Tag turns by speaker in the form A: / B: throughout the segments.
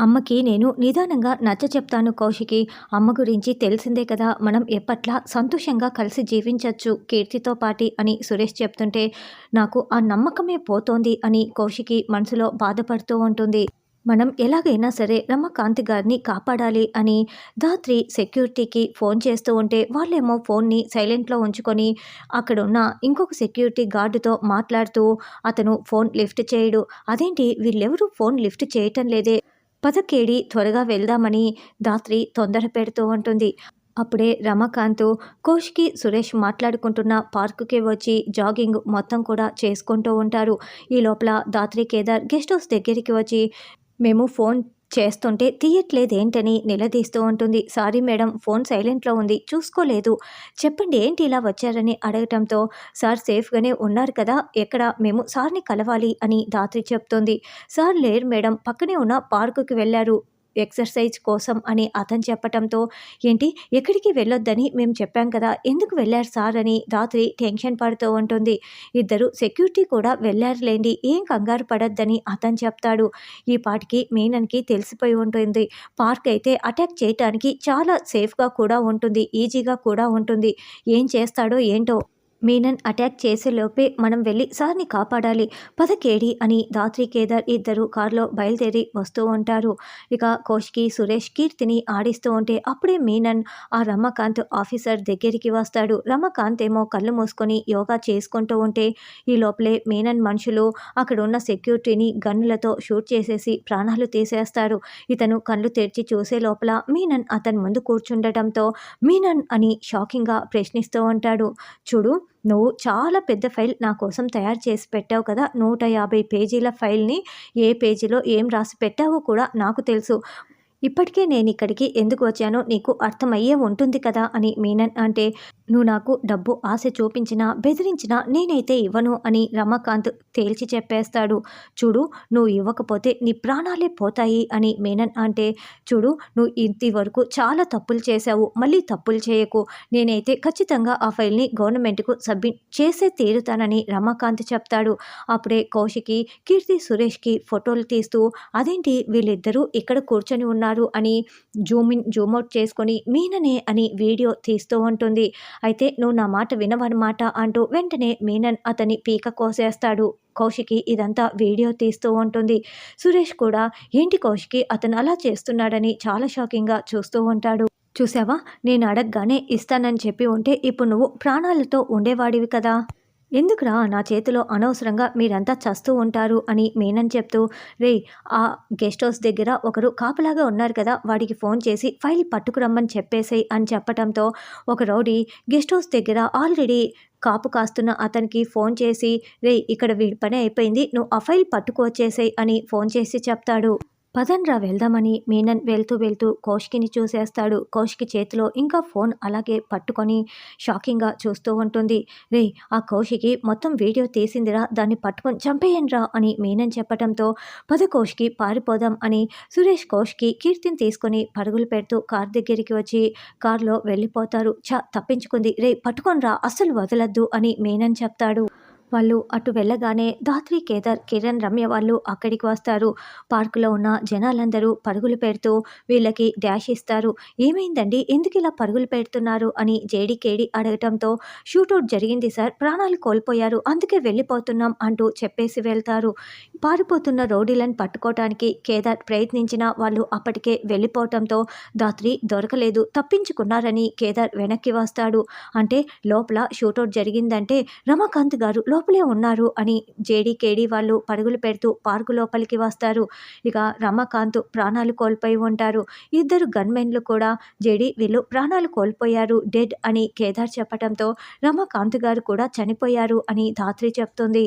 A: అమ్మకి నేను నిదానంగా నచ్చ చెప్తాను కౌశికి. అమ్మ గురించి తెలిసిందే కదా మనం ఎప్పట్లా సంతోషంగా కలిసి జీవించవచ్చు కీర్తితో పాటి అని సురేష్ చెప్తుంటే నాకు ఆ నమ్మకమే పోతోంది అని కౌశికి మనసులో బాధపడుతూ ఉంటుంది. మనం ఎలాగైనా సరే రమకాంతి గారిని కాపాడాలి అని ధాత్రి సెక్యూరిటీకి ఫోన్ చేస్తూ ఉంటే వాళ్ళేమో ఫోన్ని సైలెంట్లో ఉంచుకొని అక్కడున్న ఇంకొక సెక్యూరిటీ గార్డుతో మాట్లాడుతూ అతను ఫోన్ లిఫ్ట్ చేయడు. అదేంటి వీళ్ళెవరూ ఫోన్ లిఫ్ట్ చేయటం లేదే? పదకేడి త్వరగా వెళ్దామని ధాత్రి తొందర పెడుతూ ఉంటుంది. అప్పుడే రమాకాంత్ కోష్కి సురేష్ మాట్లాడుకుంటున్న పార్కుకి వచ్చి జాగింగ్ మొత్తం కూడా చేసుకుంటూ ఉంటారు. ఈ లోపల దాత్రి కేదార్ గెస్ట్ హౌస్ దగ్గరికి వచ్చి మేము ఫోన్ చేస్తుంటే తీయట్లేదేంటని నిలదీస్తూ ఉంటుంది. సారీ మేడం ఫోన్ సైలెంట్లో ఉంది చూసుకోలేదు. చెప్పండి ఏంటి ఇలా వచ్చారని అడగటంతో సార్ సేఫ్గానే ఉన్నారు కదా ఎక్కడ మేము సార్ని కలవాలి అని దాత్రి చెప్తుంది. సార్ లేరు మేడం పక్కనే ఉన్న పార్కుకి వెళ్ళారు ఎక్సర్సైజ్ కోసం అని అతను చెప్పటంతో ఏంటి? ఎక్కడికి వెళ్ళొద్దని మేము చెప్పాం కదా ఎందుకు వెళ్ళారు సార్? అని రాత్రి టెన్షన్ పడుతూ ఉంటుంది. ఇద్దరు సెక్యూరిటీ కూడా వెళ్ళారులేండి ఏం కంగారు పడద్దని అతను చెప్తాడు. ఈ పాటికి మీనన్కి తెలిసిపోయి ఉంటుంది. పార్క్ అయితే అటాక్ చేయటానికి చాలా సేఫ్గా కూడా ఉంటుంది ఈజీగా కూడా ఉంటుంది. ఏం చేస్తాడో ఏంటో మీనన్ అటాక్ చేసేలోపే మనం వెళ్ళి సార్ని కాపాడాలి. పదకేడి అని దాత్రి కేదార్ ఇద్దరు కారులో బయలుదేరి వస్తూ ఉంటారు. ఇక కోష్కి సురేష్ కీర్తిని ఆడిస్తూ ఉంటే అప్పుడే మీనన్ ఆ రమ్మకాంత్ ఆఫీసర్ దగ్గరికి వస్తాడు. రమకాంత్ ఏమో కళ్ళు మూసుకొని యోగా చేసుకుంటూ ఉంటే ఈ లోపలే మీనన్ మనుషులు అక్కడ ఉన్న సెక్యూరిటీని గన్నులతో షూట్ చేసేసి ప్రాణాలు తీసేస్తారు. ఇతను కళ్ళు తెరిచి చూసే లోపల మీనన్ అతని ముందు కూర్చుండటంతో మీనన్ అని షాకింగ్గా ప్రశ్నిస్తూ ఉంటాడు. చూడు నువ్వు చాలా పెద్ద ఫైల్ నా కోసం తయారు చేసి పెట్టావు కదా. నూట యాభై పేజీల ఫైల్ని ఏ పేజీలో ఏం రాసి పెట్టావో కూడా నాకు తెలుసు. ఇప్పటికే నేను ఇక్కడికి ఎందుకు వచ్చానో నీకు అర్థమయ్యే ఉంటుంది కదా అని మీనన్ అంటే నువ్వు నాకు డబ్బు ఆశ చూపించినా బెదిరించినా నేనైతే ఇవ్వను అని రమాకాంత్ తేల్చి చెప్పేస్తాడు. చూడు నువ్వు ఇవ్వకపోతే నీ ప్రాణాలే పోతాయి అని మీనన్ అంటే చూడు నువ్వు ఇంతవరకు వరకు చాలా తప్పులు చేశావు మళ్ళీ తప్పులు చేయకు. నేనైతే ఖచ్చితంగా ఆ ఫైల్ని గవర్నమెంట్కు సబ్మిట్ చేసే తీరుతానని రమాకాంత్ చెప్తాడు. అప్పుడే కౌశికి కీర్తి సురేష్కి ఫోటోలు తీస్తూ అదేంటి వీళ్ళిద్దరూ ఇక్కడ కూర్చొని ఉన్నారు? అని జూమ్ జూమ్అవుట్ జూమ్ అవుట్ చేసుకొని మీననే అని వీడియో తీస్తూ ఉంటుంది. అయితే నువ్వు నా మాట వినవన్నమాట అంటూ వెంటనే మీనన్ అతని పీక కోసేస్తాడు. కౌశికి ఇదంతా వీడియో తీస్తూ ఉంటుంది. సురేష్ కూడా ఏంటి కౌశికి? అతను అలా చేస్తున్నాడని చాలా షాకింగ్గా చూస్తూ ఉంటాడు. చూసావా? నేను అడగగానే ఇస్తానని చెప్పి ఉంటే ఇప్పుడు నువ్వు ప్రాణాలతో ఉండేవాడివి కదా? ఎందుకురా నా చేతిలో అనవసరంగా మీరంతా చస్తూ ఉంటారు అని మేనని చెప్తూ రే ఆ గెస్ట్ హౌస్ దగ్గర ఒకరు కాపలాగా ఉన్నారు కదా వాడికి ఫోన్ చేసి ఫైల్ పట్టుకురమ్మని చెప్పేసేయి అని చెప్పడంతో ఒక రౌడీ గెస్ట్ హౌస్ దగ్గర ఆల్రెడీ కాపు కాస్తున్న అతనికి ఫోన్ చేసి రే ఇక్కడ వీడి పని అయిపోయింది నువ్వు ఆ ఫైల్ పట్టుకొచ్చేసేయ్ అని ఫోన్ చేసి చెప్తాడు. పదన్రా వెళ్దామని మీనన్ వెళ్తూ వెళ్తూ కౌశికిని చూసేస్తాడు. కౌశికి చేతిలో ఇంకా ఫోన్ అలాగే పట్టుకొని షాకింగ్గా చూస్తూ ఉంటుంది. రే ఆ కౌశికి మొత్తం వీడియో తీసిందిరా దాన్ని పట్టుకొని చంపేయండిరా అని మీనన్ చెప్పడంతో పద కౌశికి పారిపోదాం అని సురేష్ కౌశికి కీర్తిని తీసుకొని పరుగులు పెడుతూ కార్ దగ్గరికి వచ్చి కారులో వెళ్ళిపోతారు. చ తప్పించుకుంది. రే పట్టుకొనిరా అస్సలు వదలద్దు అని మీనన్ చెప్తాడు. వాళ్ళు అటు వెళ్ళగానే ధాత్రి కేదార్ కిరణ్ రమ్య వాళ్ళు అక్కడికి వస్తారు. పార్కులో ఉన్న జనాలందరూ పరుగులు పెడుతూ వీళ్ళకి డాష్ ఇస్తారు. ఏమైందండి? ఎందుకు ఇలా పరుగులు పెడుతున్నారు? అని జేడి కేడి అడగటంతో షూటౌట్ జరిగింది సార్. ప్రాణాలు కోల్పోయారు. అందుకే వెళ్ళిపోతున్నాం అంటూ చెప్పేసి వెళ్తారు. పారిపోతున్న రౌడీలను పట్టుకోవటానికి కేదార్ ప్రయత్నించినా వాళ్ళు అప్పటికే వెళ్ళిపోవటంతో దాత్రి దొరకలేదు. తప్పించుకున్నారని కేదార్ వెనక్కి వస్తాడు. అంటే లోపల షూటౌట్ జరిగిందంటే రమాకాంత్ గారు లోపలే ఉన్నారు అని జేడీ కేడీ వాళ్ళు పరుగులు పెడుతూ పార్కు లోపలికి వస్తారు. ఇక రమాకాంత్ ప్రాణాలు కోల్పోయి ఉంటారు. ఇద్దరు గన్మెన్లు కూడా జేడీ వీళ్ళు ప్రాణాలు కోల్పోయారు డెడ్ అని కేదార్ చెప్పడంతో రమాకాంత్ గారు కూడా చనిపోయారు అని ధాత్రి చెప్తుంది.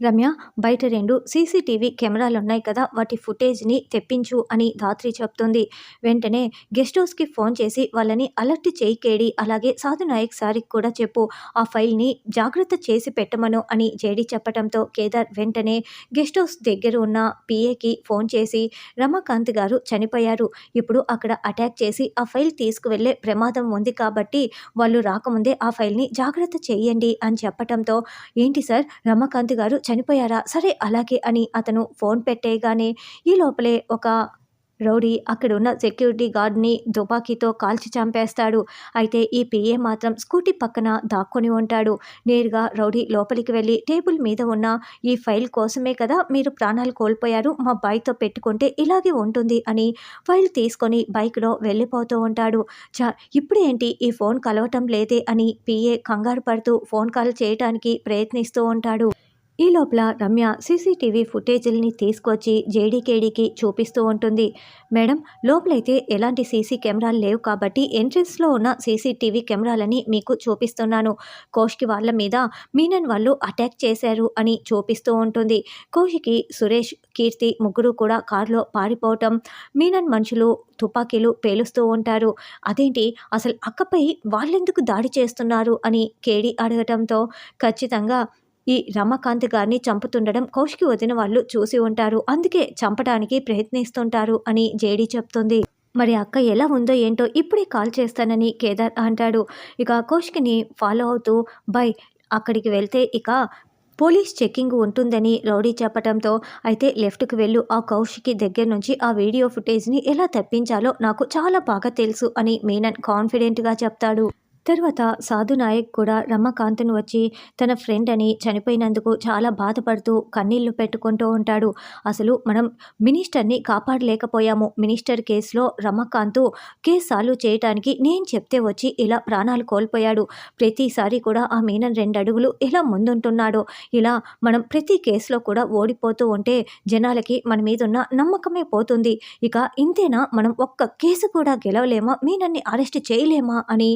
A: రమ్య బయట రెండు సీసీటీవీ కెమెరాలు ఉన్నాయి కదా వాటి ఫుటేజ్ని తెప్పించు అని ధాత్రి చెప్తుంది. వెంటనే గెస్ట్ హౌస్కి ఫోన్ చేసి వాళ్ళని అలర్ట్ చేయికేడి అలాగే సాధు నాయక్ సారికి కూడా చెప్పు. ఆ ఫైల్ని జాగ్రత్త చేసి పెట్టమను అని జేడి చెప్పడంతో కేదార్ వెంటనే గెస్ట్ హౌస్ దగ్గర ఉన్న పిఏకి ఫోన్ చేసి రమాకాంత్ గారు చనిపోయారు. ఇప్పుడు అక్కడ అటాక్ చేసి ఆ ఫైల్ తీసుకువెళ్ళే ప్రమాదం ఉంది కాబట్టి వాళ్ళు రాకముందే ఆ ఫైల్ని జాగ్రత్త చేయండి అని చెప్పడంతో ఏంటి సార్? రమాకాంత్ గారు చనిపోయారా? సరే అలాగే అని అతను ఫోన్ పెట్టేయగానే ఈ లోపలే ఒక రౌడీ అక్కడున్న సెక్యూరిటీ గార్డ్ని దుబాకీతో కాల్చి చంపేస్తాడు. అయితే ఈ పిఏ మాత్రం స్కూటీ పక్కన దాక్కొని ఉంటాడు. నేరుగా రౌడీ లోపలికి వెళ్ళి టేబుల్ మీద ఉన్న ఈ ఫైల్ కోసమే కదా మీరు ప్రాణాలు కోల్పోయారు మా బాయ్తో పెట్టుకుంటే ఇలాగే ఉంటుంది అని ఫైల్ తీసుకొని బైక్లో వెళ్ళిపోతూ ఉంటాడు. చా ఇప్పుడేంటి ఈ ఫోన్ కలవటం లేదే అని పిఏ కంగారు పడుతూ ఫోన్ కాల్ చేయటానికి ప్రయత్నిస్తూ ఉంటాడు. ఈ లోపల రమ్య సీసీటీవీ ఫుటేజీలని తీసుకొచ్చి జేడీకేడీకి చూపిస్తూ ఉంటుంది. మేడం లోపలైతే ఎలాంటి సీసీ కెమెరాలు లేవు కాబట్టి ఎంట్రెన్స్లో ఉన్న సీసీటీవీ కెమెరాలని మీకు చూపిస్తున్నాను. కోష్కి వాళ్ళ మీద మీనన్ వాళ్ళు అటాక్ చేశారు అని చూపిస్తూ ఉంటుంది. కోష్కి సురేష్ కీర్తి ముగ్గురు కూడా కారులో పారిపోవటం మీనన్ మనుషులు తుపాకీలు పేలుస్తూ ఉంటారు. అదేంటి? అసలు అక్కపై వాళ్ళెందుకు దాడి చేస్తున్నారు అని కేడి అడగటంతో ఖచ్చితంగా ఈ రమకాంత్ గారిని చంపుతుండడం కౌశికి వదిన వాళ్ళు చూసి ఉంటారు. అందుకే చంపడానికి ప్రయత్నిస్తుంటారు అని జేడీ చెప్తుంది. మరి అక్క ఎలా ఉందో ఏంటో ఇప్పుడే కాల్ చేస్తానని కేదార్ అంటాడు. ఇక కౌశికిని ఫాలో అవుతూ బై అక్కడికి వెళ్తే ఇక పోలీస్ చెక్కింగ్ ఉంటుందని రౌడీ చెప్పడంతో అయితే లెఫ్ట్కి వెళ్ళు. ఆ కౌశికి దగ్గర నుంచి ఆ వీడియో ఫుటేజ్ని ఎలా తప్పించాలో నాకు చాలా బాగా తెలుసు అని మీనన్ కాన్ఫిడెంట్గా చెప్తాడు. తర్వాత సాధు నాయక్ కూడా రమ్మకాంత్ను వచ్చి తన ఫ్రెండ్ అని చనిపోయినందుకు చాలా బాధపడుతూ కన్నీళ్ళు పెట్టుకుంటూ ఉంటాడు. అసలు మనం మినిస్టర్ని కాపాడలేకపోయాము. మినిస్టర్ కేసులో రమ్మకాంతు కేసు సాల్వ్ చేయటానికి నేను చెప్తే వచ్చి ఇలా ప్రాణాలు కోల్పోయాడు. ప్రతిసారి కూడా ఆ మీనన్ రెండు అడుగులు ఇలా ముందుంటున్నాడో ఇలా మనం ప్రతి కేసులో కూడా ఓడిపోతూ ఉంటే జనాలకి మన మీద ఉన్న నమ్మకమే పోతుంది. ఇక ఇంతేనా? మనం ఒక్క కేసు కూడా గెలవలేమా? మీనన్ని అరెస్ట్ చేయలేమా? అని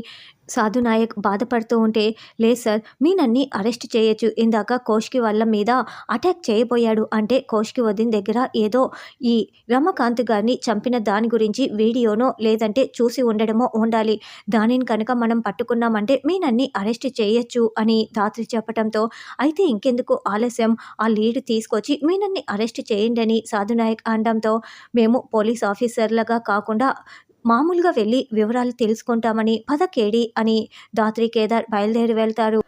A: సాధునాయక్ బాధపడుతూ ఉంటే లేదు సార్ మీ నన్ని అరెస్ట్ చేయొచ్చు. ఇందాక కోష్కి వాళ్ళ మీద అటాక్ చేయబోయాడు అంటే కోష్కి వదిన దగ్గర ఏదో ఈ రమకాంత్ గారిని చంపిన దాని గురించి వీడియోనో లేదంటే చూసి ఉండడమో ఉండాలి. దానిని కనుక మనం పట్టుకున్నామంటే మీ నన్ని అరెస్ట్ చేయొచ్చు అని ధాత్రి చెప్పడంతో అయితే ఇంకెందుకు ఆలస్యం? ఆ లీడ్ తీసుకొచ్చి మీ నన్ని అరెస్ట్ చేయండి అని సాధునాయక్ అనడంతో మేము పోలీస్ ఆఫీసర్లుగా కాకుండా మామూలుగా వెళ్ళి వివరాలు తెలుసుకుంటామని పద కేడి అని దాత్రి కేదార్ బయలుదేరి వెళ్తారు.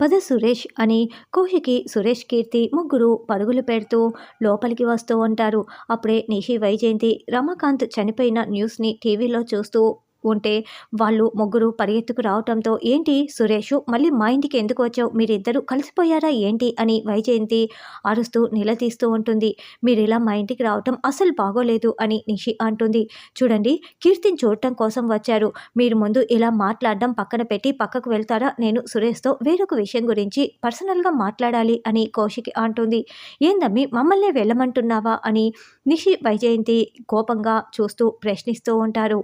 A: పద సురేష్ అని కోహికి సురేష్ కీర్తి ముగ్గురు పరుగులు పెడుతూ లోపలికి వస్తూ ఉంటారు. అప్పుడే నిషి వైజయంతి రమాకాంత్ చనిపోయిన న్యూస్ని టీవీలో చూస్తూ ఉంటే వాళ్ళు ముగ్గురు పరిగెత్తుకు రావటంతో ఏంటి సురేషు మళ్ళీ మా ఇంటికి ఎందుకు వచ్చావు? మీరిద్దరూ కలిసిపోయారా? ఏంటి? అని వైజయంతి అరుస్తూ నిలదీస్తూ ఉంటుంది. మీరు ఇలా మా ఇంటికి రావటం అసలు బాగోలేదు అని నిషి అంటుంది. చూడండి కీర్తిని చూడటం కోసం వచ్చారు. మీరు ముందు ఇలా మాట్లాడడం పక్కన పెట్టి పక్కకు వెళ్తారా? నేను సురేష్తో వేరొక విషయం గురించి పర్సనల్గా మాట్లాడాలి అని కౌశికి అంటుంది. ఏందమ్మి మమ్మల్ని వెళ్ళమంటున్నావా? అని నిషి వైజయంతి కోపంగా చూస్తూ ప్రశ్నిస్తూ ఉంటారు.